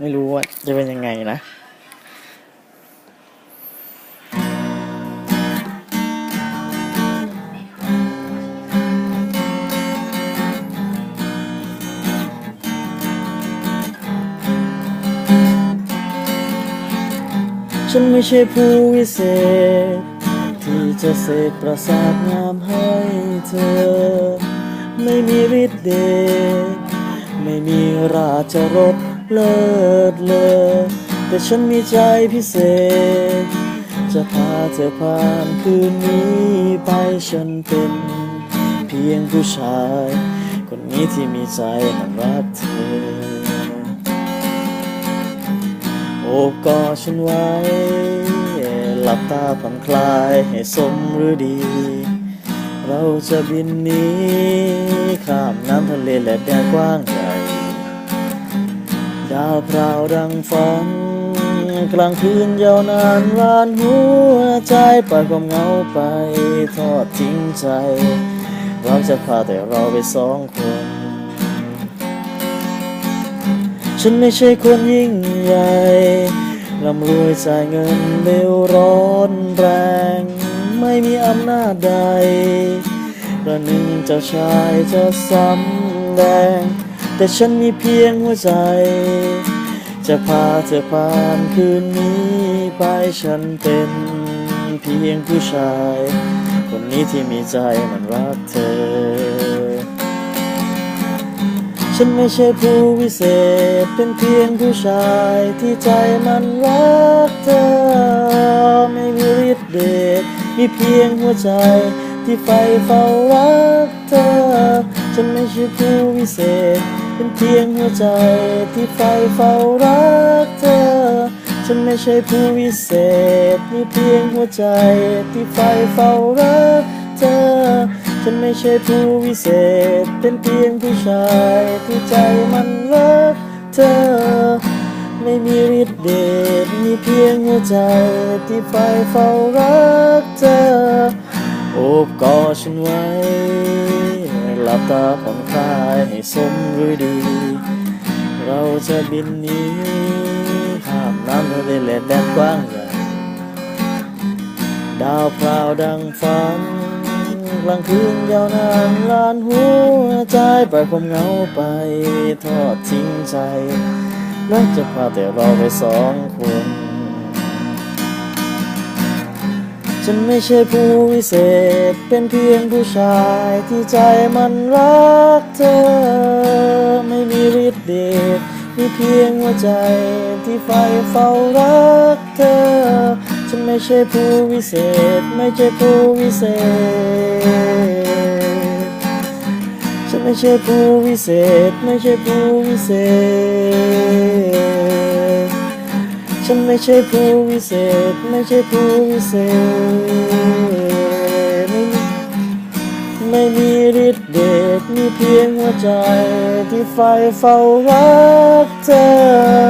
ไม่รู้ว่าจะเป็นยังไงนะฉันไม่ใช่ผู้วิเศษ ที่จะเสกประสาทงามให้เธอ ไม่มีฤทธิ์เดชไม่มีราชรส เลิศเลอแต่ฉันมีใจพิเศษ จะพาเธอผ่านคืนนี้ไปฉันเป็น เพียงผู้ชาย คนนี้ที่มีใจมันรักเธอ โอบกอดฉันไว้ หลับตาผ่อนคลายให้สมฤดี เราจะบินนี้ข้ามน้ำทะเลและแดนกว้างใหญ่ ดาวพราวดังฝันกลางคืนยาวนานวานหัวใจปล่อยความเหงาไปทอดทิ้งใจเราจะพาแต่เราไปสองคน ฉันไม่ใช่คนยิ่งใหญ่ร่ำรวยจ่ายเงินเร็วร้อนแรง ไม่มีอำนาจใดประหนึ่งเจ้าชายจะสำแดง แต่ฉันมีเพียงหัวใจ จะพาเธอผ่านคืนนี้ไปฉันเป็นเพียงผู้ชาย คนนี้ที่มีใจมันรักเธอ ฉันไม่ใช่ผู้วิเศษเป็นเพียงผู้ชายที่ใจมันรักเธอ ไม่มีฤทธิ์เดชมีเพียงหัวใจที่ไฟเฝ้ารักเธอ ฉันไม่ใช่ผู้วิเศษ เป็นเพียงหัวใจที่ไฟเฝ้ารักเธอ ฉันไม่ใช่ผู้วิเศษมีเพียงหัวใจที่ไฟเฝ้ารักเธอ ฉันไม่ใช่ผู้วิเศษ เป็นเพียงผู้ชายที่ใจมันรักเธอ ไม่มีฤทธิ์เดชมีเพียงหัวใจที่ไฟเฝ้ารักเธอ โอบกอดฉันไว้ บตาผ่อนคลายให้สมฤดีเราจะบินหนี้ข้ามน้ำทะเลและแดนกว้างใหญ่ดาวพราวดังฝันกลางคืนยาวนานลานหัวใจปล่อยความเหงาไปทอดทิ้งใจแล้วจะพาแต่เราไปสองคน ฉันไม่ใช่ผู้วิเศษ เป็นเพียงผู้ชายที่ใจมันรักเธอ ไม่มีฤทธิ์เดชมีเพียงหัวใจที่ไฟเฝ้ารักเธอ ฉันไม่ใช่ผู้วิเศษ ไม่ใช่ผู้วิเศษ ฉันไม่ใช่ผู้วิเศษ ไม่ใช่ผู้วิเศษ ฉันไม่ใช่ผู้วิเศษ ไม่ใช่ผู้วิเศษไม่มีไม่มีฤทธิ์เดชมีเพียงหัวใจที่ไฟเฝ้ารักเธอ